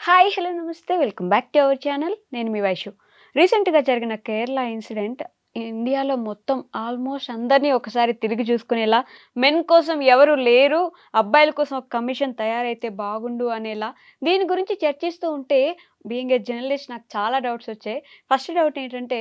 Hi hello నమస్తే. Welcome back to our channel నేను మీ వైషు. రీసెంట్గా జరిగిన కేరళ ఇన్సిడెంట్ ఇండియాలో మొత్తం ఆల్మోస్ట్ అందరినీ ఒకసారి తిరిగి చూసుకునేలా మెన్ కోసం ఎవరు లేరు అబ్బాయిల కోసం ఒక కమిషన్ తయారైతే బాగుండు అనేలా దీని గురించి చర్చిస్తూ ఉంటే బీయింగ్ ఏ జర్నలిస్ట్ నాకు చాలా డౌట్స్ వచ్చాయి. ఫస్ట్ డౌట్ ఏంటంటే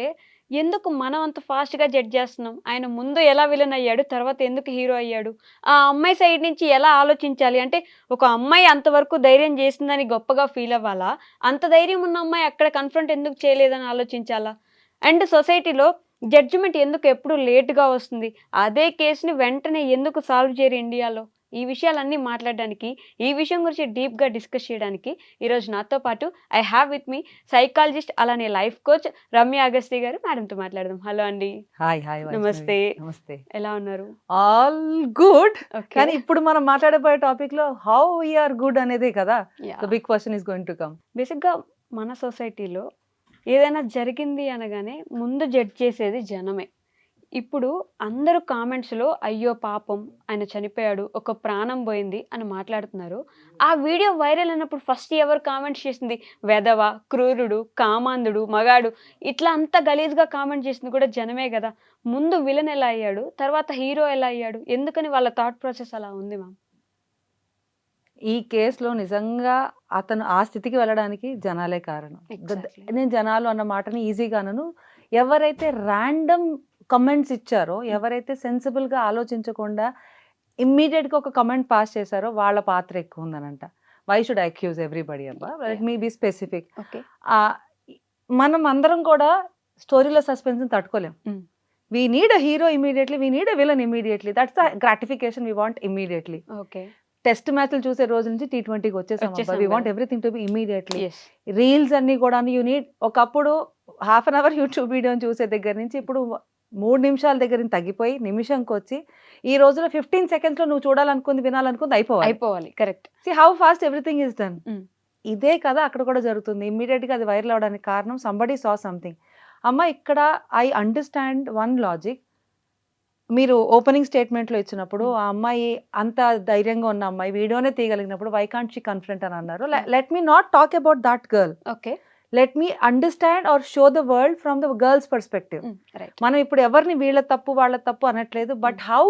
ఎందుకు మనం అంత ఫాస్ట్గా జడ్జ్ చేస్తున్నాం? ఆయన ముందు ఎలా విలన్ అయ్యాడు? తర్వాత ఎందుకు హీరో అయ్యాడు? ఆ అమ్మాయి సైడ్ నుంచి ఎలా ఆలోచించాలి? అంటే ఒక అమ్మాయి అంతవరకు ధైర్యం చేసిందని గొప్పగా ఫీల్ అవ్వాలా? అంత ధైర్యం ఉన్న అమ్మాయి అక్కడ కన్ఫ్రంట్ ఎందుకు చేయలేదని ఆలోచించాలా? అండ్ సొసైటీలో జడ్జిమెంట్ ఎందుకు ఎప్పుడు లేట్గా వస్తుంది? అదే కేసుని వెంటనే ఎందుకు సాల్వ్ చేయరు ఇండియాలో? ఈ విషయాలన్నీ మాట్లాడడానికి ఈ విషయం గురించి డీప్గా డిస్కస్ చేయడానికి ఈరోజు నాతో పాటు I have with me psychologist అలానే లైఫ్ కోచ్ రమ్య అగస్తి గారు మేడంతో మాట్లాడదాం. హలో అండి. హాయ్ హాయ్ నమస్తే. నమస్తే. ఎలా ఉన్నారు? All good. కానీ ఇప్పుడు మనం మాట్లాడబోయే టాపిక్లో హౌ వీఆర్ గుడ్ అనేదే కదా? The big question is going to come. బేసిక్గా మన సొసైటీలో ఏదైనా జరిగింది అనగానే ముందు జడ్జ్ చేసేది జనమే. ఇప్పుడు అందరూ కామెంట్స్లో అయ్యో పాపం ఆయన చనిపోయాడు ఒక ప్రాణం పోయింది అని మాట్లాడుతున్నారు. ఆ వీడియో వైరల్ అయినప్పుడు ఫస్ట్ ఎవరు కామెంట్స్ చేసింది? వెధవ క్రూరుడు కామాంధుడు మగాడు. ఇట్లా అంత గలీజ్గా కామెంట్ చేసింది కూడా జనమే కదా. ముందు విలన్ ఎలా అయ్యాడు? తర్వాత హీరో ఎలా అయ్యాడు? ఎందుకని వాళ్ళ థాట్ ప్రాసెస్ అలా ఉంది మ్యామ్? ఈ కేసులో నిజంగా అతను ఆ స్థితికి వెళ్ళడానికి జనాలే కారణం. నేను జనాలు అన్న మాటని ఈజీగా అనను ఎవరైతే ర్యాండమ్ కమెంట్స్ ఇచ్చారో ఎవరైతే sensible గా ఆలోచించకుండా immediate గా ఒక కమెంట్ పాస్ చేశారో వాళ్ళ పాత్ర ఎక్కువ ఉందనంట. వై షుడ్ అక్యూజ్ ఎవ్రీబడి అబ్బా? లెట్ మీ బీ స్పెసిఫిక్ మనం అందరం కూడా స్టోరీలో సస్పెన్స్ తట్టుకోలేం. We need a hero immediately we need a villain immediately that's the gratification we want immediately okay test మ్యాచ్లు చూసే రోజు నుంచి టీ ట్వంటీకి వచ్చేసాం we. Want everything to be immediately reels అన్ని కూడా యూ నీడ్ ఒకప్పుడు హాఫ్ అన్ అవర్ యూట్యూబ్ వీడియోని చూసే దగ్గర నుంచి ఇప్పుడు మూడు నిమిషాల దగ్గర తగ్గిపోయి నిమిషంకి వచ్చి ఈ రోజులో ఫిఫ్టీన్ సెకండ్స్లో నువ్వు చూడాలనుకుంది వినాలనుకుంది అయిపోవాలి. అయిపోవాలి correct see how fast everything is done. ఇదే కదా అక్కడ కూడా జరుగుతుంది. ఇమ్మీడియట్గా అది వైరల్ అవడానికి కారణం సంబడి సా సంథింగ్ అమ్మ ఇక్కడ ఐ అండర్స్టాండ్ వన్ లాజిక్ మీరు ఓపెనింగ్ స్టేట్మెంట్లో ఇచ్చినప్పుడు. ఆ అమ్మాయి అంత ధైర్యంగా ఉన్న అమ్మాయి వీడియోనే తీయగలిగినప్పుడు వై కాంట్ షీ కన్ఫరెంట్ అని అన్నారు. Let me not talk about that girl okay let me understand or show the world from the girl's perspective right మనం ఇప్పుడు ఎవరిని వీళ్ళ తప్పు వాళ్ళ తప్పు అనట్లేదు బట్ హౌ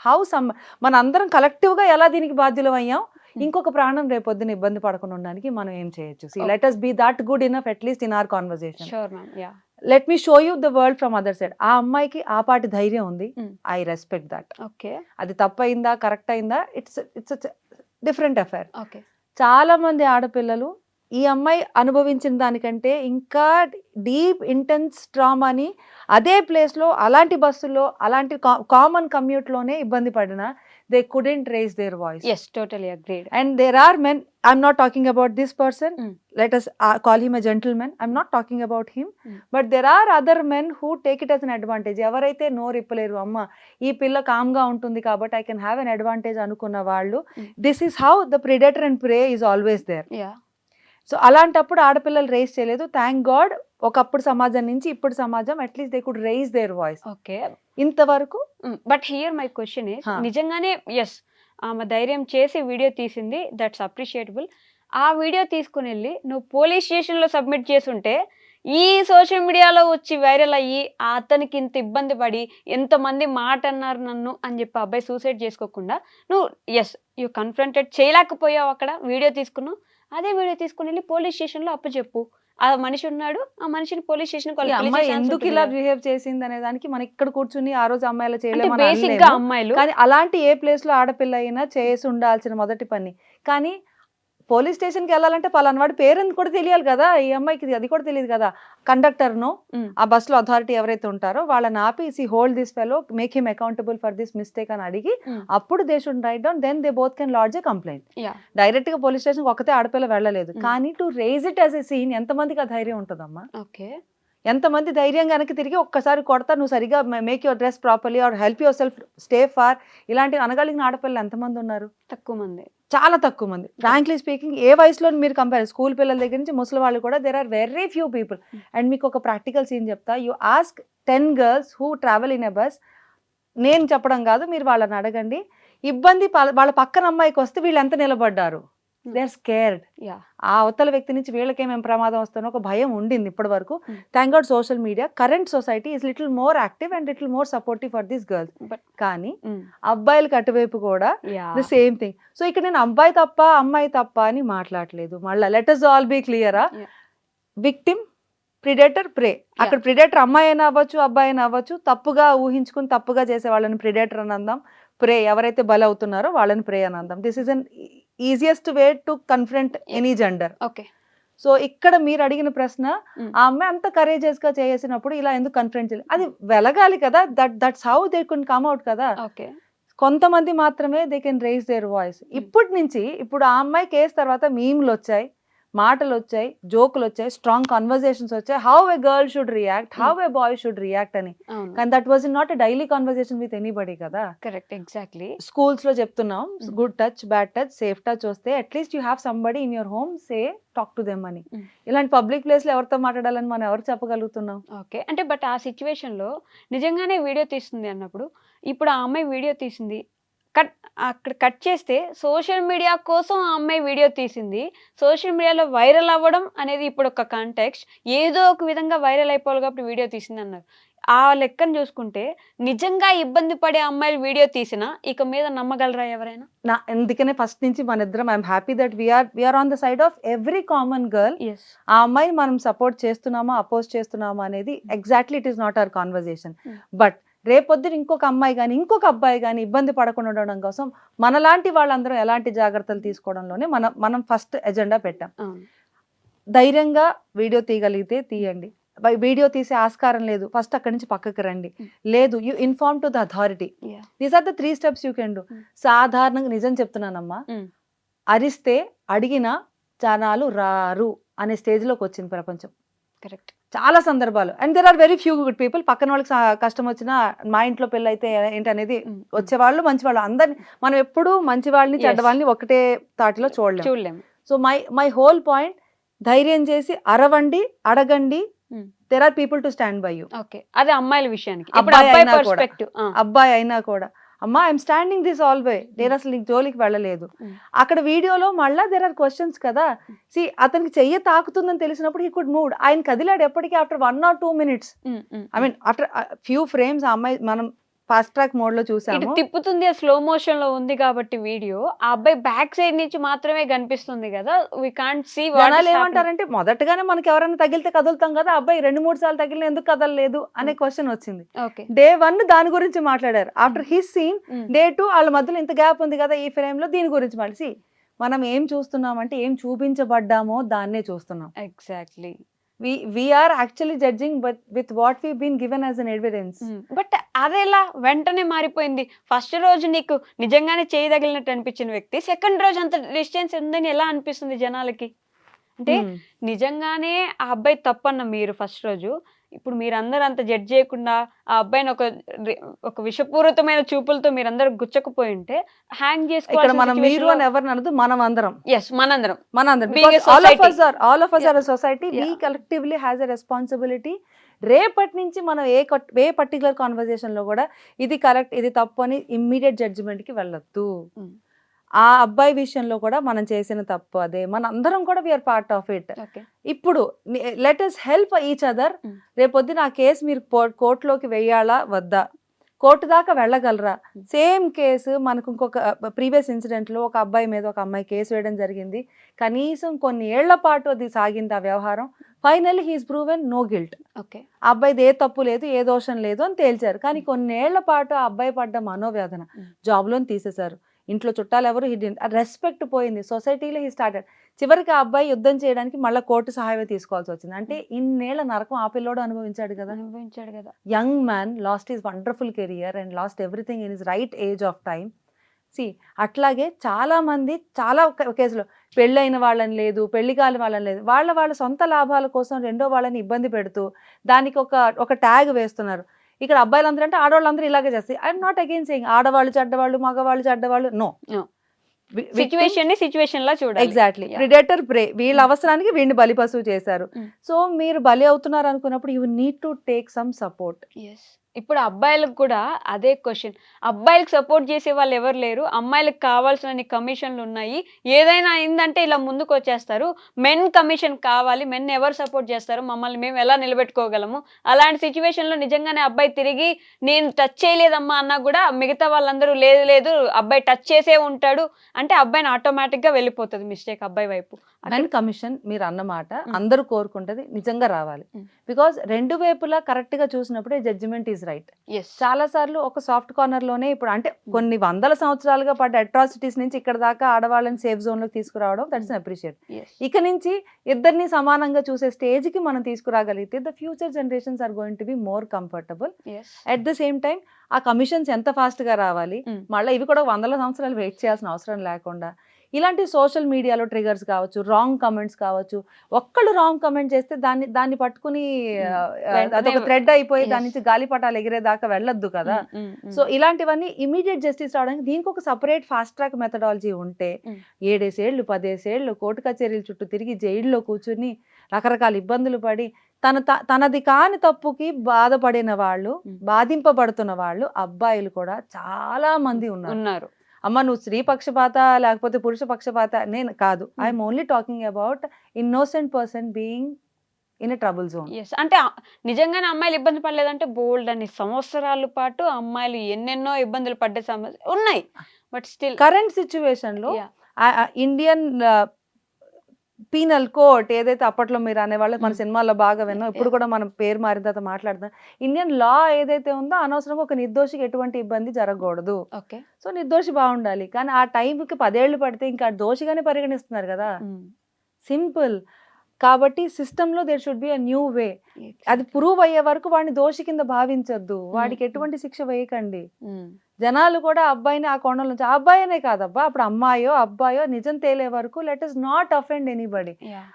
హౌ సమ్ మన అందరం కలెక్టివ్గా ఎలా దీనికి బాధ్యులం అయ్యాం? Hmm. ఇంకొక ప్రాణం రేపొద్దున ఇబ్బంది పడకుండా ఉండడానికి మనం ఏం చేయొచ్చు? Okay. Let us be that good enough at least in or yeah let me show you the world from other side ఆ అమ్మాయికి ఆ పాటి ధైర్యం ఉంది. ఐ రెస్పెక్ట్ దట్ ఓకే అది తప్పయిందా కరెక్ట్ అయిందా? It's it's different affair okay చాలా మంది ఆడపిల్లలు ఈ అమ్మాయి అనుభవించిన దానికంటే ఇంకా డీప్ ఇంటెన్స్ ట్రామాని అదే ప్లేస్లో అలాంటి బస్సుల్లో అలాంటి కామన్ కమ్యూట్లోనే ఇబ్బంది పడిన they couldn't raise their voice yes totally agreed and there are men I'm not talking about this person. Let us call him a gentlemen I'm not talking about him. But there are other men who take it as an advantage ఎవరైతే నోరు ఇప్పలేరు అమ్మ ఈ పిల్ల కామ్గా ఉంటుంది కాబట్టి I can have an advantage అనుకున్న వాళ్ళు. This is how the predator and prey is always there so అలాంటప్పుడు ఆడపిల్లలు రేస్ చేయలేదు. థ్యాంక్ గాడ్ ఒకప్పుడు సమాజం నుంచి ఇప్పుడు సమాజం at least they could raise their voice okay. ఇంతవరకు but here my question is. నిజంగానే ఎస్ ఆమె ధైర్యం చేసి వీడియో తీసింది. దట్స్ అప్రిషియేటబుల్ ఆ వీడియో తీసుకుని వెళ్ళి నువ్వు పోలీస్ స్టేషన్లో సబ్మిట్ చేసుంటే ఈ సోషల్ మీడియాలో వచ్చి వైరల్ అయ్యి ఆ అతనికి ఇంత ఇబ్బంది పడి ఎంతమంది మాట అన్నారు నన్ను అని చెప్పి అబ్బాయి సూసైడ్ చేసుకోకుండా నువ్వు ఎస్ యూ కన్ఫ్రంటెడ్ చేయలేకపోయావు అక్కడ వీడియో తీసుకున్నావు. అదే వీడియో తీసుకుని వెళ్ళి పోలీస్ స్టేషన్లో అప్పు చెప్పు. ఆ మనిషి ఉన్నాడు ఆ మనిషిని పోలీస్ స్టేషన్ అమ్మాయి ఎందుకు ఇలా బిహేవ్ చేసింది అనే దానికి మనం ఇక్కడ కూర్చుని ఆ రోజు అమ్మాయిలా గా అమ్మాయిలు. కానీ అలాంటి ఏ ప్లేస్లో ఆడపిల్ల అయినా చేసి ఉండాల్సిన మొదటి పని. కానీ పోలీస్ స్టేషన్కి వెళ్ళాలంటే పలానా వాడి పేరెంట్ కూడా తెలియాలి కదా ఈ అమ్మాయికి అది కూడా తెలియదు కదా కండక్టర్ను Mm. ఆ బస్లో అథారిటీ ఎవరైతే ఉంటారో వాళ్ళని ఆపి see hold this fellow make him accountable for this mistake అని అడిగి. అప్పుడు they should write down then they both can lodge a complaint. డైరెక్ట్గా పోలీస్ స్టేషన్ ఒకతే ఆడపిల్ల వెళ్ళలేదు. కానీ to raise it as a scene ఎంతమందికి ఆ ధైర్యం ఉంటుందమ్మా ఓకే ఎంతమంది ధైర్యం వెనక్కి తిరిగి ఒక్కసారి కొడతా నువ్వు సరిగా make your dress properly or help your self stay far ఇలాంటి అనగలిగిన ఆడపిల్లలు ఎంతమంది ఉన్నారు తక్కువ మంది చాలా తక్కువ మంది. ఫ్రాంక్లీ స్పీకింగ్ ఏ వయసులో మీరు కంపేర్ స్కూల్ పిల్లల దగ్గర నుంచి ముసలి వాళ్ళు కూడా there are very few people and మీకు ఒక ప్రాక్టికల్ సీన్ చెప్తా. You ask ten girls who travel in a bus నేను చెప్పడం కాదు మీరు వాళ్ళని అడగండి. ఇబ్బంది వాళ్ళ పక్కన అమ్మాయికి వస్తే వీళ్ళు ఎంత నిలబడ్డారు. దే ఆర్ స్కేర్డ్ ఆ అవతల వ్యక్తి నుంచి వీళ్ళకేమేం ప్రమాదం వస్తుందో ఒక భయం ఉండింది ఇప్పటి వరకు Hmm. Thank God social media current society is little more active and little more supportive for this girls కానీ అబ్బాయిలకి అటువైపు కూడా ద సేమ్ థింగ్ సో ఇక్కడ నేను అబ్బాయి తప్ప అమ్మాయి తప్ప అని మాట్లాడలేదు. మళ్ళీ లెటర్స్ ఆల్ బీ క్లియరా. విక్టిమ్ ప్రిడేటర్ ప్రే అక్కడ ప్రిడేటర్ అమ్మాయి అయినా అవ్వచ్చు అబ్బాయి అయినా అవ్వచ్చు తప్పుగా ఊహించుకుని తప్పుగా చేసే వాళ్ళని ప్రిడేటర్ అని అందాం. ప్రే ఎవరైతే బలి అవుతున్నారో వాళ్ళని ప్రే అని అందాం. This is an easiest way to confront any gender okay so ఇక్కడ మీరు అడిగిన ప్రశ్న Mm. ఆ అమ్మాయి అంత కరేజియస్గా చేసినప్పుడు ఇలా ఎందుకు కన్ఫ్రంట్ చేయాలి అది వెలగాలి కదా that that's how they can come out కదా. ఓకే కొంతమంది మాత్రమే they can raise their voice ఇప్పటి నుంచి ఇప్పుడు ఆ అమ్మాయి కేసు తర్వాత మీమ్లు వచ్చాయి. మాటలు వచ్చాయి జోకులు వచ్చాయి. స్ట్రాంగ్ కన్వర్జేషన్స్ వచ్చాయి how a girl should react how a boy should react అని కానీ that was not a daily conversation with anybody కదా? కరెక్ట్ ఎగ్జాక్ట్లీ స్కూల్స్లో చెప్తున్నాం. Good touch bad touch safe touch వస్తే at least you have somebody in your home say talk to them అని. Mm. ఇలాంటి public ప్లేస్లో ఎవరితో మాట్లాడాలని మనం ఎవరు చెప్పగలుగుతున్నాం? ఓకే అంటే బట్ ఆ సిచ్యువేషన్లో నిజంగానే వీడియో తీస్తుంది అన్నప్పుడు ఇప్పుడు ఆ అమ్మాయి వీడియో తీసింది కట్ అక్కడ కట్ చేస్తే సోషల్ మీడియా కోసం ఆ అమ్మాయి వీడియో తీసింది. సోషల్ మీడియాలో వైరల్ అవ్వడం అనేది ఇప్పుడు ఒక కాంటాక్ట్ ఏదో ఒక విధంగా వైరల్ అయిపోవాలి కాబట్టి వీడియో తీసింది అన్నారు ఆ లెక్కను చూసుకుంటే నిజంగా ఇబ్బంది పడే అమ్మాయిలు వీడియో తీసినా ఇక మీద నమ్మగలరా ఎవరైనా? నా అందుకనే ఫస్ట్ నుంచి మన ఇద్దరం I'm happy that we are we are on the side of every common girl. ఆ అమ్మాయిని మనం సపోర్ట్ చేస్తున్నామా అపోజ్ చేస్తున్నామా అనేది exactly it is not our conversation Mm. But రేపొద్దున ఇంకొక అమ్మాయి కానీ ఇంకొక అబ్బాయి కానీ ఇబ్బంది పడకుండా ఉండడం కోసం మనలాంటి వాళ్ళందరం ఎలాంటి జాగ్రత్తలు తీసుకోవడంలోనే మనం మనం ఫస్ట్ ఎజెండా పెట్టాం. ధైర్యంగా వీడియో తీయగలిగితే తీయండి. వీడియో తీసే ఆస్కారం లేదు. ఫస్ట్ అక్కడి నుంచి పక్కకి రండి. లేదు you inform to the authority. These are the three steps you can do. సాధారణంగా నిజం చెప్తున్నానమ్మా. అరిస్తే అడిగిన జనాలు రారు అనే స్టేజ్లోకి వచ్చింది ప్రపంచం. కరెక్ట్. చాలా సందర్భాలు. And there are very few good people పక్కన వాళ్ళకి కష్టం వచ్చినా మా ఇంట్లో పెళ్ళి అయితే ఏంటి అనేది వచ్చేవాళ్ళు మంచి వాళ్ళు అందరిని మనం ఎప్పుడూ మంచి వాళ్ళని చెడ్డ Yes. వాళ్ళని ఒకటే తాటిలో చూడలేం. చూడలేము so my my whole point ధైర్యం చేసి అరవండి అడగండి. There are people to stand by you okay అదే అమ్మాయిల విషయానికి. అబ్బాయి అయినా కూడా. అబ్బాయి అయినా కూడా. అమ్మా I'm standing this all way నేను అసలు నీకు జోలికి వెళ్ళలేదు. Mm. అక్కడ వీడియోలో మళ్ళా దెర్ ఆర్ క్వశ్చన్స్ కదా. సి అతనికి చెయ్యి తాకుతుందని తెలిసినప్పుడు హీ కుడ్ మూడ్ ఆయన కదిలాడు ఎప్పటికీ after one or two minutes I mean after few frames ఆ అమ్మాయి మనం ఫాస్ట్ ట్రాక్ మోడ్లో చూసాము. తిప్పుతుంది స్లో మోషన్లో ఉంది కాబట్టి వీడియో. ఆ అబ్బాయి బ్యాక్ సైడ్ నుంచి మాత్రమే కనిపిస్తుంది కదా. వి కాంట్ సీ జనాలు ఏమంటారంటే మొదటగానే మనకి ఎవరైనా తగిలితే కదులుతాం కదా అబ్బాయి రెండు మూడు సార్లు తగిలిన ఎందుకు కదలలేదు అనే క్వశ్చన్ వచ్చింది. ఓకే డే వన్ దాని గురించి మాట్లాడారు. After his scene day two వాళ్ళ మధ్యలో ఇంత గ్యాప్ ఉంది కదా ఈ ఫ్రేమ్లో దీని గురించి మాట్లాడి మనం ఏం చూస్తున్నామంటే ఏం చూపించబడ్డామో దాన్నే చూస్తున్నాం. Exactly we we are actually judging but with what we been given as an evidence but అదెలా వెంటనే మారిపోయింది. ఫస్ట్ రోజు నీకు నిజంగానే చేయి తగిలినట్టు అనిపించిన వ్యక్తి సెకండ్ రోజు అంత డిస్టెన్స్ ఉందని ఎలా అనిపిస్తుంది జనాలకి? అంటే నిజంగానే ఆ అబ్బాయి తప్పన్న మీరు ఫస్ట్ రోజు ఇప్పుడు మీరందరూ అంత జడ్జ్ చేయకుండా ఆ అబ్బాయిని ఒక ఒక విషపూరితమైన చూపులతో మీరందరూ గుచ్చకపోయి ఉంటే హ్యాంగ్ ఇక్కడ మనం మీరు అని ఎవరిని అనదు మనం అందరం. ఎస్ మనందరం. మనందరం Being a because all of society. Us are all of us are society we Yeah. Collectively has a responsibility రేపటి నుంచి మనం ఏ ఏ పర్టికులర్ కాన్వర్జేషన్లో కూడా ఇది కరెక్ట్ ఇది తప్పు అని ఇమ్మీడియట్ జడ్జిమెంట్కి వెళ్ళొద్దు. Mm. ఆ అబ్బాయి విషయంలో కూడా మనం చేసిన తప్పు అదే. మన అందరం కూడా we are part of it ఇప్పుడు let us help each other. రేపొద్దున ఆ కేసు మీరు కోర్టులోకి వెయ్యాలా వద్దా? కోర్టు దాకా వెళ్ళగలరా. సేమ్ కేసు మనకు ఇంకొక ప్రీవియస్ ఇన్సిడెంట్లో ఒక అబ్బాయి మీద ఒక అమ్మాయి కేసు వేయడం జరిగింది. కనీసం కొన్ని ఏళ్ళ పాటు అది సాగింది ఆ వ్యవహారం. Finally he's proven no guilt okay. ఆ అబ్బాయిది ఏ తప్పు లేదు ఏ దోషం లేదు అని తేల్చారు. కానీ కొన్నేళ్ళ పాటు ఆ అబ్బాయి పడ్డ మనోవేదన. జాబ్లోని తీసేశారు. ఇంట్లో చుట్టాలు ఎవరు హిడెన్ రెస్పెక్ట్ పోయింది. సొసైటీలో హీ స్టార్టెడ్ చివరికి ఆ అబ్బాయి యుద్ధం చేయడానికి మళ్ళీ కోర్టు సహాయం తీసుకోవాల్సి వచ్చింది. అంటే ఇన్నేళ్ళ నరకం ఆ పిల్లోడు అనుభవించాడు కదా. అనుభవించాడు కదా. Young man lost his wonderful career and lost everything in his right age of time see అట్లాగే చాలా మంది చాలా కేసులో పెళ్ళైన వాళ్ళని లేదు పెళ్ళి కాని వాళ్ళని లేదు. వాళ్ళ వాళ్ళ సొంత లాభాల కోసం రెండో వాళ్ళని ఇబ్బంది పెడుతూ దానికి ఒక ఒక ట్యాగ్ వేస్తున్నారు. ఇక్కడ అబ్బాయిలందరూ అంటే ఆడవాళ్ళందరూ ఇలాగే చేస్తాయి. ఐఎమ్ నాట్ అగైన్ సేయింగ్ ఆడవాళ్ళు చెడ్డవాళ్ళు మగవాళ్ళు చెడ్డవాళ్ళు. No No. సిచ్యువేషన్ని సిచ్యువేషన్ లా చూడాలి. ఎగ్జాక్ట్లీ. ప్రిడేటర్ ప్రే వీళ్ళ అవసరానికి వీడిని బలి పశువు చేశారు. Mm. సో మీరు బలి అవుతున్నారు అనుకున్నప్పుడు you need to take some support ఇప్పుడు అబ్బాయిలకు కూడా అదే క్వశ్చన్. అబ్బాయిలకు సపోర్ట్ చేసే వాళ్ళు ఎవరు లేరు. అమ్మాయిలకు కావాల్సిన కమిషన్లు ఉన్నాయి. ఏదైనా అయిందంటే ఇలా ముందుకు వచ్చేస్తారు మెన్ కమిషన్ కావాలి. మెన్ ఎవరు సపోర్ట్ చేస్తారు మమ్మల్ని మేము ఎలా నిలబెట్టుకోగలము? అలాంటి సిచ్యువేషన్లో నిజంగానే అబ్బాయి తిరిగి నేను టచ్ చేయలేదమ్మా అన్నా కూడా మిగతా వాళ్ళందరూ లేదు లేదు అబ్బాయి టచ్ చేసే ఉంటాడు అంటే అబ్బాయిని ఆటోమేటిక్గా వెళ్ళిపోతుంది మిస్టేక్ అబ్బాయి వైపు. మెన్ కమిషన్ మీరు అన్నమాట. అందరూ కోరుకుంటది నిజంగా రావాలి. బికాస్ రెండు వైపులా కరెక్ట్గా చూసినప్పుడే జడ్జిమెంట్ ఈజ్ రైట్ చాలా సార్లు ఒక సాఫ్ట్ కార్నర్లోనే ఇప్పుడు అంటే కొన్ని వందల సంవత్సరాలుగా పడ్డ అట్రాసిటీస్ నుంచి ఇక్కడ దాకా ఆడవాళ్ళని సేఫ్ జోన్లోకి తీసుకురావడం దట్స్ అప్రిషియేట్ ఇక నుంచి ఇద్దరిని సమానంగా చూసే స్టేజ్కి మనం తీసుకురాగలిగితే the future generations are going to be more comfortable at the same time ఆ కమిషన్స్ ఎంత ఫాస్ట్గా రావాలి. మళ్ళీ ఇవి కూడా వందల సంవత్సరాలు వెయిట్ చేయాల్సిన అవసరం లేకుండా. ఇలాంటి సోషల్ మీడియాలో ట్రిగర్స్ కావచ్చు రాంగ్ కమెంట్స్ కావచ్చు ఒక్కళ్ళు రాంగ్ కమెంట్ చేస్తే దాన్ని దాన్ని పట్టుకుని అదొక థ్రెడ్ అయిపోయి దాని. నుంచి గాలిపటాలు ఎగిరేదాకా వెళ్ళొద్దు కదా సో ఇలాంటివన్నీ ఇమీడియట్ జస్టిస్ రావడానికి దీనికి ఒక సపరేట్ ఫాస్ట్ ట్రాక్ మెథడాలజీ ఉంటే. ఏడేసేళ్ళు పదేసేళ్ళు కోర్టు కచేరీల చుట్టూ తిరిగి జైల్లో కూర్చుని రకరకాల ఇబ్బందులు పడి తన తనది కాని తప్పుకి బాధపడిన వాళ్ళు. బాధింపబడుతున్న వాళ్ళు అబ్బాయిలు కూడా చాలా మంది ఉన్నారు ఉన్నారు అమ్మ నువ్వు స్త్రీ పక్షపాత లేకపోతే పురుష పక్షపాత? నేను కాదు. I'm only talking about innocent person being in trouble zone yes అంటే నిజంగానే అమ్మాయిలు ఇబ్బంది పడలేదంటే బోల్డ్ అన్ని సంవత్సరాల పాటు అమ్మాయిలు ఎన్నెన్నో ఇబ్బందులు పడ్డే సమస్య ఉన్నాయి. బట్ స్టిల్ కరెంట్ సిచ్యువేషన్లో ఇండియన్ పీనల్ కోర్ట్ ఏదైతే అప్పట్లో మీరు అనేవాళ్ళు మన. సినిమాల్లో బాగా విన్నాం ఇప్పుడు. కూడా మనం పేరు మారిన తర్వాత మాట్లాడదాం. ఇండియన్ లా ఏదైతే ఉందో అనవసరంగా ఒక నిర్దోషికి ఎటువంటి ఇబ్బంది జరగకూడదు. ఓకే సో నిర్దోషి బాగుండాలి. కానీ ఆ టైంకి పదేళ్ళు పడితే ఇంకా దోషిగానే పరిగణిస్తున్నారు కదా. సింపుల్ కాబట్టి సిస్టంలో there should be a new way అది ప్రూవ్ అయ్యే వరకు వాడిని దోషి కింద భావించొద్దు. వాడికి. ఎటువంటి శిక్ష వేయకండి. జనాలు కూడా అబ్బాయిని ఆ కోణం నుంచి ఆ అబ్బాయినే కాదబ్బా. అప్పుడు అమ్మాయో అబ్బాయో నిజం తేలే వరకు let us not offend anybody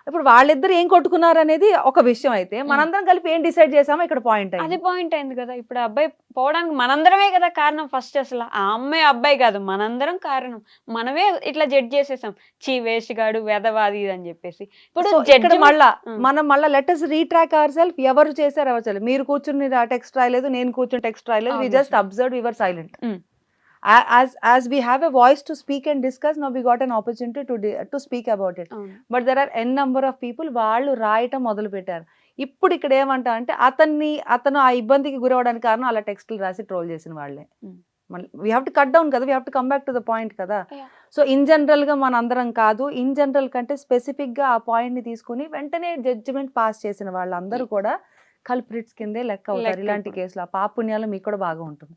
ఇప్పుడు వాళ్ళిద్దరు ఏం కొట్టుకున్నారు అనేది ఒక విషయం అయితే మనందరం కలిపి ఏం డిసైడ్ చేసామో ఇక్కడ పాయింట్ అది పాయింట్ అయింది కదా. ఇప్పుడు అబ్బాయి పోవడానికి మనందరమే కదా కారణం ఫస్ట్ అసలు. ఆ అమ్మాయి అబ్బాయి కాదు మనందరం కారణం. మనమే ఇట్లా జడ్జ్ చేసేసాం. చీ వేస్ట్ గాడు వెదవాది అని చెప్పేసి. ఇప్పుడు ఇక్కడ మళ్ళా Mm. మనం మళ్ళీ లెటర్స్ రీట్రాక్ అవర్ సెల్ఫ్ ఎవరు చేశారు ఎవరు మీరు కూర్చుని టెక్స్ట్ రాయలేదు నేను కూర్చుని టెక్స్ట్ రాయలేదు. We just. Observe your silent Mm. As as we have a voice to speak and discuss now we got an opportunity to to speak about it. But there are an number of people వాళ్ళు రాయటం మొదలు పెట్టారు ఇప్పుడు ఇక్కడ ఏమంటా అంటే అతన్ని అతను ఆ ఇబ్బందికి గురవడానికి కారణం అలా టెక్స్ట్లు రాసి ట్రోల్ చేసిన వాళ్ళే. We have to cut down కదా we have to come back to the point కదా. సో ఇన్ జనరల్గా మన అందరం కాదు ఇన్ జనరల్ కంటే స్పెసిఫిక్గా ఆ పాయింట్ని తీసుకుని వెంటనే జడ్జిమెంట్ పాస్ చేసిన వాళ్ళందరూ కూడా కల్ప్రిట్స్ కిందే లెక్క అవుతారు ఇలాంటి. కేసులు ఆ పాపుణ్యాలు మీకు కూడా బాగా ఉంటుంది.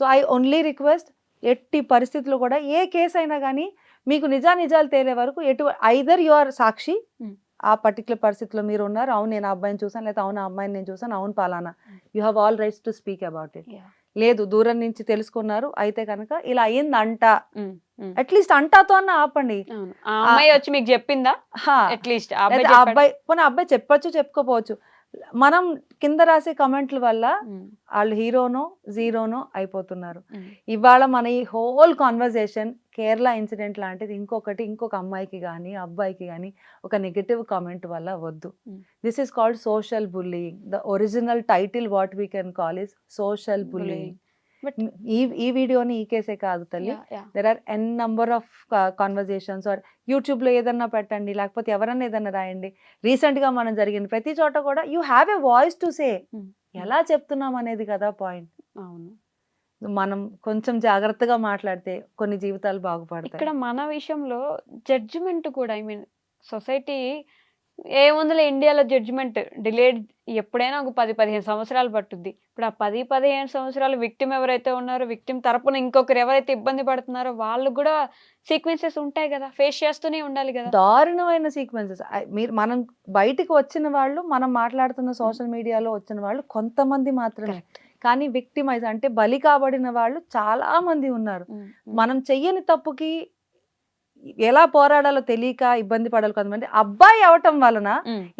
సో ఐ ఓన్లీ రిక్వెస్ట్ ఎట్టి పరిస్థితుల్లో కూడా ఏ కేసు అయినా కానీ మీకు నిజా నిజాలు తేలే వరకు ఎటు ఐదర్ యు ఆర్ సాక్షి. ఆ పర్టికులర్ పరిస్థితిలో మీరు ఉన్నారు అవును నేను ఆ అబ్బాయిని చూసాను లేదా అవును ఆ అమ్మాయిని నేను చూసాను అవును పాలానా. You have all rights to speak about it. లేదు దూరం నుంచి తెలుసుకున్నారు అయితే కనుక ఇలా ఉమ్. ఉమ్. అట్లీస్ట్ అంటాతో అన్న ఆపండి అమ్మాయి వచ్చి మీకు చెప్పిందా. అట్లీస్ట్ అబ్బాయి పోనీ అబ్బాయి చెప్పొచ్చు చెప్పుకోపోవచ్చు మనం కింద రాసే కమెంట్ల వల్ల. వాళ్ళు హీరోనో జీరోనో అయిపోతున్నారు. ఇవాళ మన ఈ హోల్ కాన్వర్జేషన్ కేరళ ఇన్సిడెంట్ లాంటిది ఇంకొకటి ఇంకొక అమ్మాయికి కానీ అబ్బాయికి కానీ ఒక నెగటివ్ కామెంట్ వల్ల వద్దు. This is called social bullying the original title what we can call is social bullying ఈ ఈ వీడియోని ఈ కేసే కాదు తల్లి. There are an number of conversations are యూట్యూబ్లో ఏదన్నా పెట్టండి లేకపోతే ఎవరన్నా ఏదన్నా రాయండి. రీసెంట్గా మనం జరిగింది ప్రతి చోట కూడా you have a voice to say. ఎలా చెప్తున్నాం అనేది కదా పాయింట్ అవును. మనం కొంచెం జాగ్రత్తగా మాట్లాడితే కొన్ని జీవితాలు ఇక్కడ బాగుపడతాయి మన విషయంలో జడ్జిమెంట్ కూడా ఐ మీన్ సొసైటీ ఏముందిలే ఇండియాలో జడ్జిమెంట్ డిలేడ్ ఎప్పుడైనా ఒక పది పదిహేను సంవత్సరాలు పట్టుద్ది. ఇప్పుడు ఆ పది పదిహేను సంవత్సరాలు విక్టిమ్ ఎవరైతే ఉన్నారో విక్టిమ్ తరపున ఇంకొకరు ఎవరైతే ఇబ్బంది పడుతున్నారో వాళ్ళు కూడా సీక్వెన్సెస్ ఉంటాయి కదా. ఫేస్ చేస్తూనే ఉండాలి కదా. దారుణమైన సీక్వెన్సెస్ మీరు మనం బయటికి వచ్చిన వాళ్ళు మనం మాట్లాడుతున్న సోషల్ మీడియాలో వచ్చిన వాళ్ళు కొంతమంది మాత్రమే. కానీ విక్టిమైజ్ అంటే బలి కాబడిన వాళ్ళు చాలా మంది ఉన్నారు. ఉమ్, ఉమ్. మనం చెయ్యని తప్పుకి ఎలా పోరాడాలో తెలియక ఇబ్బంది పడాలి కొంతమంది. అబ్బాయి అవటం వలన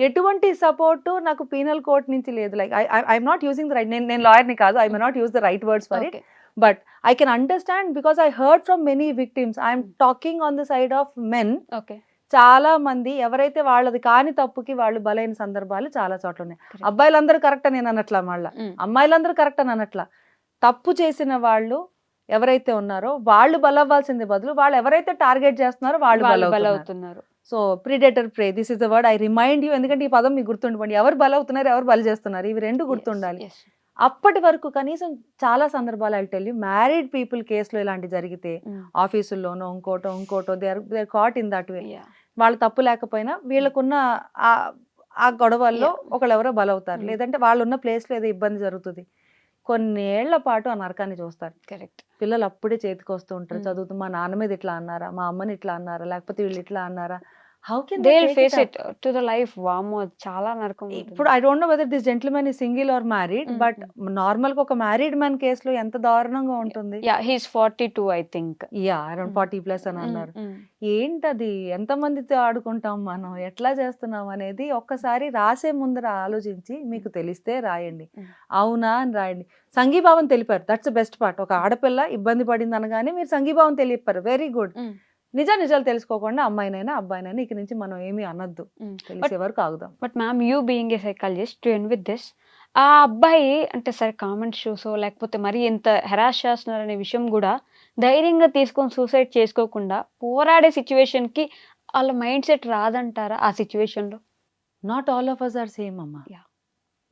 ఎటువంటి సపోర్ట్ నాకు పీనల్ కోర్ట్ నుంచి లేదు. Like I'm not using the right నేను నేను లాయర్ని కాదు. I may not use the right words for it. But I can understand because I heard from many victims I'm talking on the side of men okay చాలా మంది ఎవరైతే వాళ్ళది కాని తప్పుకి వాళ్ళు బలైన సందర్భాలు చాలా చోట్ల ఉన్నాయి. అబ్బాయిలందరూ కరెక్ట్ నేను అనట్లా మళ్ళా. అమ్మాయిలందరూ కరెక్ట్ అని అనట్లా. తప్పు చేసిన వాళ్ళు ఎవరైతే ఉన్నారో వాళ్ళు బలవ్వాల్సింది బదులు వాళ్ళు ఎవరైతే టార్గెట్ చేస్తున్నారో వాళ్ళు బలవుతున్నారు so predator prey this is the word I remind you ఎందుకంటే ఈ పదం మీకు గుర్తుండిపోండి ఎవరు బలవుతున్నారు ఎవరు బలి చేస్తున్నారు ఇవి రెండు గుర్తుండాలి. అప్పటి వరకు కనీసం చాలా సందర్భాలు I tell you married people కేసులో ఇలాంటి జరిగితే ఉమ్. ఆఫీసుల్లోనో ఇంకోటో ఇంకోటో they are they caught in that way. వాళ్ళ తప్పు లేకపోయినా వీళ్ళకున్న ఆ ఆ గొడవల్లో Yeah. ఒకళ్ళు ఎవరో బలవుతారు Mm. లేదంటే వాళ్ళు ఉన్న ప్లేస్లో ఏదో ఇబ్బంది జరుగుతుంది కొన్నేళ్ళ పాటు ఆ నరకాన్ని చూస్తారు. Correct. పిల్లలు అప్పుడే చేతికి వస్తూ ఉంటారు. చదువుతూ మా నాన్న మీద ఇట్లా అన్నారా? మా అమ్మని ఇట్లా అన్నారా? లేకపోతే వీళ్ళు ఇట్లా అన్నారా? How can they face it to the life వామో చాలా నరకం. ఇప్పుడు I don't know whether this gentlemen is single or married but నార్మల్గా ఒక మ్యారీడ్ మ్యాన్ కేసులో ఎంత దారుణంగా ఉంటుంది? Yeah he's forty two I think yeah around. Forty plus అని అన్నారు. ఏంటది? ఎంతమందితో ఆడుకుంటాం మనం? ఎట్లా చేస్తున్నాం అనేది ఒక్కసారి రాసే ముందర ఆలోచించి మీకు తెలిస్తే రాయండి. Mm. అవునా అని రాయండి. సంఘీభావం తెలిపారు. దట్స్ బెస్ట్ పార్ట్ ఒక ఆడపిల్ల ఇబ్బంది పడింది అనగానే మీరు సంఘీభావం తెలిపారు వెరీ గుడ్. నిజ నిజాలు తెలుసుకోకుండా అమ్మాయినైనా అబ్బాయినైనా ఇక నుంచి మనం ఏమీ అనొద్దు. తెలిసే వరకు ఆగుదాం. But ma'am you being a psychologist to an with this ఆ అబ్బాయి అంటే సరే కామెంట్ షూసో లేకపోతే మరి ఎంత హెరాస్ చేస్తున్నారు అనే విషయం కూడా ధైర్యంగా తీసుకొని సూసైడ్ చేసుకోకుండా పోరాడే సిచ్యువేషన్కి వాళ్ళ మైండ్ సెట్ రాదంటారా ఆ సిచ్యువేషన్లో? Not all of us are same అమ్మ.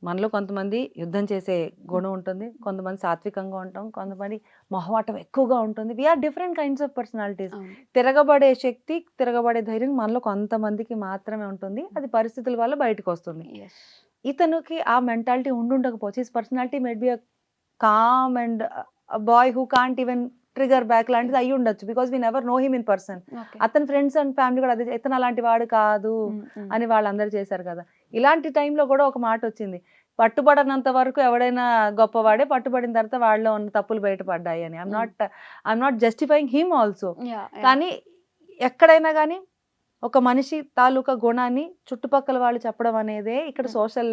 మనలో కొంతమంది యుద్ధం చేసే గుణం ఉంటుంది కొంతమంది సాత్వికంగా ఉంటాం కొంతమంది మొహమాటం ఎక్కువగా ఉంటుంది. We are different kinds of personalities తిరగబడే శక్తి తిరగబడే ధైర్యం మనలో కొంతమందికి మాత్రమే ఉంటుంది. అది పరిస్థితుల వల్ల బయటకు వస్తుంది. ఇతనికి ఆ mentality ఉండుండకపోవచ్చు. His personality made be calm and boy who can't even trigger back లాంటిది అయ్యి ఉండొచ్చు. Because we never know him in person అతని ఫ్రెండ్స్ అండ్ ఫ్యామిలీ కూడా అదే ఇతను అలాంటి వాడు కాదు అని వాళ్ళందరూ చేశారు కదా. ఇలాంటి టైంలో కూడా ఒక మాట వచ్చింది. పట్టుబడనంత వరకు ఎవడైనా గొప్పవాడే పట్టుబడిన తర్వాత వాళ్ళలో ఉన్న తప్పులు బయటపడ్డాయి అని. I'm. Not I'm not justifying him also కానీ ఎక్కడైనా కానీ ఒక మనిషి తాలూకా గుణాన్ని చుట్టుపక్కల వాళ్ళు చెప్పడం అనేదే ఇక్కడ. సోషల్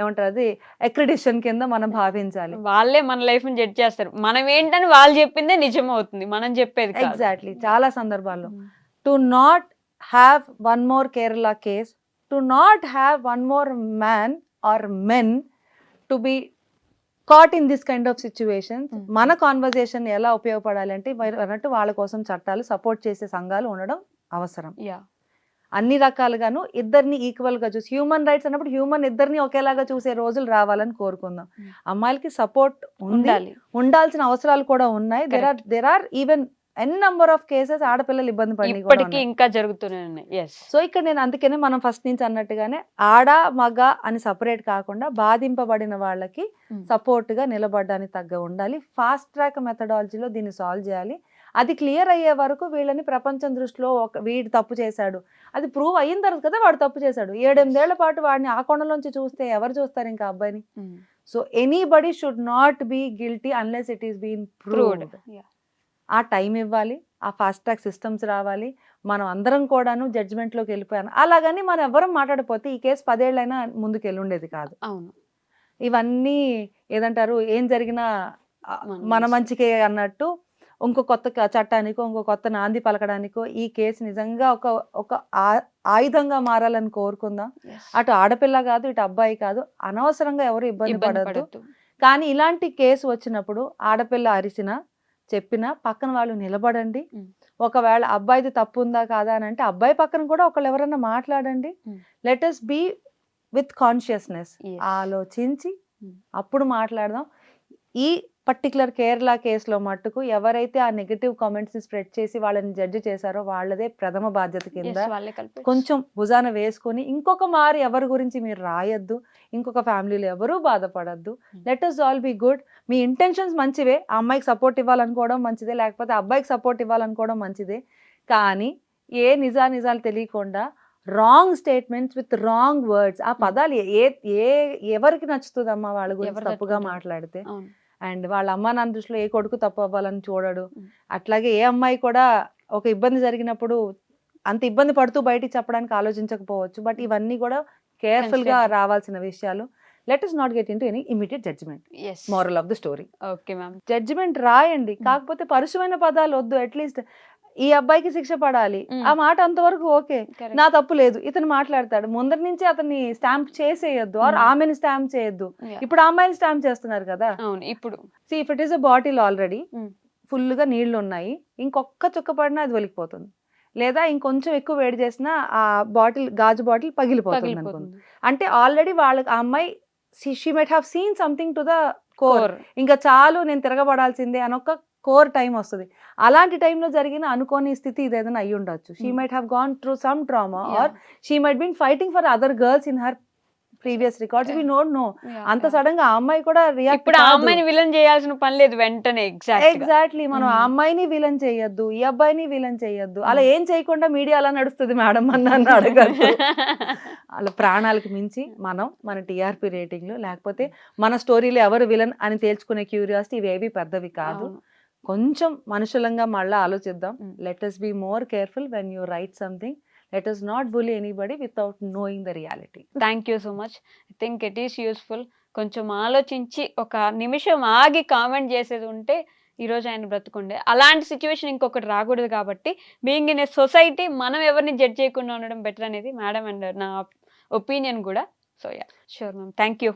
ఏమంటారు అది అక్రిడిషన్ కింద మనం భావించాలి వాళ్ళే మన లైఫ్ని జడ్జ్ చేస్తారు మనం ఏంటని వాళ్ళు చెప్పిందే నిజం అవుతుంది మనం చెప్పేది. ఎగ్జాక్ట్లీ చాలా సందర్భాల్లో. To not have one more Kerala case to not have one more man or men to be caught in this kind of situation. మన కాన్వర్జేషన్ ఎలా ఉపయోగపడాలి అంటే అన్నట్టు వాళ్ళ కోసం చట్టాలు సపోర్ట్ చేసే సంఘాలు ఉండడం అవసరం. అన్ని రకాలుగాను ఇద్దరిని ఈక్వల్గా చూసి హ్యూమన్ రైట్స్ అన్నప్పుడు హ్యూమన్ ఇద్దరిని ఒకేలాగా చూసే రోజులు రావాలని కోరుకుందాం. Mm. అమ్మాయిలకి సపోర్ట్ ఉండాలి. ఉండాల్సిన అవసరాలు కూడా ఉన్నాయి. There are there are even an number of cases ఆడపిల్లలు ఇబ్బంది పడి ఇప్పటికీ ఇంకా జరుగుతూనే ఉన్నాయి. ఎస్ సో ఇక్కడ నేను అందుకనే మనం ఫస్ట్ నుంచి అన్నట్టుగానే ఆడ మగ అని సపరేట్ కాకుండా బాధింపబడిన వాళ్ళకి. సపోర్ట్గా నిలబడడానికి తగ్గ ఉండాలి. ఫాస్ట్ ట్రాక్ మెథడాలజీలో దీన్ని సాల్వ్ చేయాలి. అది క్లియర్ అయ్యే వరకు వీళ్ళని ప్రపంచం దృష్టిలో ఒక వీడు తప్పు చేశాడు. అది ప్రూవ్ అయిన తర్వాత కదా వాడు తప్పు చేశాడు. ఏడెనిమిదేళ్ళ పాటు వాడిని ఆ కొండలోంచి చూస్తే ఎవరు చూస్తారు ఇంకా అబ్బాయిని? So anybody should not be guilty unless it is been proved ఆ టైం ఇవ్వాలి ఆ ఫాస్ట్ ట్రాక్ సిస్టమ్స్ రావాలి మనం అందరం కూడాను జడ్జిమెంట్లోకి వెళ్ళిపోయాను. అలాగని మనం ఎవరం మాట్లాడకపోతే ఈ కేసు పదేళ్ళైనా ముందుకు వెళ్ళుండేది కాదు. అవును. ఇవన్నీ ఏదంటారు? ఏం జరిగినా మన మన మంచి. మంచికే అన్నట్టు ఇంకో కొత్త చట్టానికో ఇంకో కొత్త నాంది పలకడానికో ఈ కేసు నిజంగా ఒక ఒక ఆయుధంగా మారాలని కోరుకుందాం. అటు ఆడపిల్ల కాదు ఇటు అబ్బాయి కాదు అనవసరంగా ఎవరు ఇబ్బంది పడద్దు కానీ ఇలాంటి కేసు వచ్చినప్పుడు ఆడపిల్ల అరిసినా చెప్పినా పక్కన వాళ్ళు నిలబడండి. ఒకవేళ అబ్బాయిది తప్పు ఉందా కాదా అని అంటే అబ్బాయి పక్కన కూడా ఒకళ్ళు ఎవరైనా మాట్లాడండి. Let us be with consciousness. ఆలోచించి. అప్పుడు మాట్లాడదాం ఈ పర్టికులర్ కేరళ కేసులో మట్టుకు ఎవరైతే ఆ నెగటివ్ కామెంట్స్ని స్ప్రెడ్ చేసి వాళ్ళని జడ్జి చేశారో వాళ్ళదే ప్రథమ బాధ్యత కింద కొంచెం భుజాన వేసుకొని ఇంకొక మారి ఎవరి గురించి మీరు రాయొద్దు ఇంకొక ఫ్యామిలీలో ఎవరూ బాధపడద్దు. Hmm. Let us all be good me intentions మంచివే ఆ అమ్మాయికి సపోర్ట్ ఇవ్వాలనుకోవడం మంచిదే లేకపోతే అబ్బాయికి సపోర్ట్ ఇవ్వాలనుకోవడం మంచిదే. కానీ ఏ నిజా నిజాలు తెలియకుండా wrong statements with wrong words ఆ పదాలు ఏ ఏ ఎవరికి నచ్చుతుందమ్మా వాళ్ళ గురించి తప్పుగా? మాట్లాడితే? అండ్ వాళ్ళ అమ్మ నాన్న దృష్టిలో ఏ కొడుకు తప్పు అవ్వాలని చూడడు. అట్లాగే ఏ అమ్మాయి కూడా ఒక ఇబ్బంది జరిగినప్పుడు అంత ఇబ్బంది పడుతూ బయటికి చెప్పడానికి ఆలోచించకపోవచ్చు. బట్ ఇవన్నీ కూడా కేర్ఫుల్గా Consider. రావాల్సిన విషయాలు. Let us not get into any immediate judgement moral of the story okay ma'am judgement రాయండి. కాకపోతే పరుషమైన పదాలు వద్దు. అట్లీస్ట్ ఈ అబ్బాయికి శిక్ష పడాలి. ఆ మాట అంతవరకు ఓకే. నా తప్పు లేదు. ఇతను మాట్లాడతాడు. ముందరి నుంచి అతన్ని స్టాంప్ చేసేయద్దు. ఆర్. ఆమెని స్టాంప్ చేయొద్దు. ఇప్పుడు ఆ అమ్మాయిని స్టాంప్ చేస్తున్నారు కదా. ఇప్పుడు. See if it is a bottle already. ఫుల్గా నీళ్ళు ఉన్నాయి ఇంకొక్క చుక్క పడినా అది ఒలికిపోతుంది లేదా ఇంకొంచెం ఎక్కువ వేడి చేసినా ఆ బాటిల్ గాజు బాటిల్ పగిలిపోతుంది పగిలిపోతుంది. అంటే ఆల్రెడీ వాళ్ళ ఆ అమ్మాయి she might have seen something to the core. ఇంకా చాలు నేను తిరగబడాల్సిందే అని ఒక కోర్ టైం వస్తుంది. అలాంటి టైంలో జరిగిన అనుకోని స్థితి ఇదేదైనా అయి ఉండొచ్చు. She. Might have gone through some trauma. Or she might been fighting for other girls in her previous records we note no అంత. సడన్గా ఆ అమ్మాయి కూడా రియాక్ట్ ఇప్పుడు ఆ అమ్మాయిని విలన్ చేయాల్సిన పని లేదు వెంటనే ఎగ్జాక్ట్ ఎగ్జాక్ట్లీ మనం ఆ Hmm. అమ్మాయిని విలన్ చేయొద్దు ఈ అబ్బాయిని విలన్ చేయొద్దు. అలా Hmm. ఏం చేయకుండా మీడియా అలా నడుస్తుంది మేడం అని నన్ను అడగద్దు. వాళ్ళ ప్రాణాలకు మించి మనం మన టీఆర్పీ రేటింగ్లు లేకపోతే మన స్టోరీలో ఎవరు విలన్ అని తేల్చుకునే క్యూరియాసిటీ ఇవేవి పెద్దవి కాదు. కొంచెం మనుషులంగా మళ్ళీ ఆలోచిద్దాం. Let us be more careful when you write something let us not bull anybody without knowing the reality thank you so much I think it is useful కొంచెం ఆలోచించి ఒక నిమిషం ఆగి కామెంట్ చేసేది ఉంటే ఈరోజు ఆయన బ్రతుకుండే. అలాంటి సిచ్యువేషన్ ఇంకొకటి రాకూడదు కాబట్టి బీయింగ్ ఇన్ ఏ సొసైటీ మనం ఎవరిని జడ్జ్ చేయకుండా ఉండడం బెటర్ అనేది మేడం అండ్ నా ఒపీనియన్ కూడా. So yeah sure ma'am thank you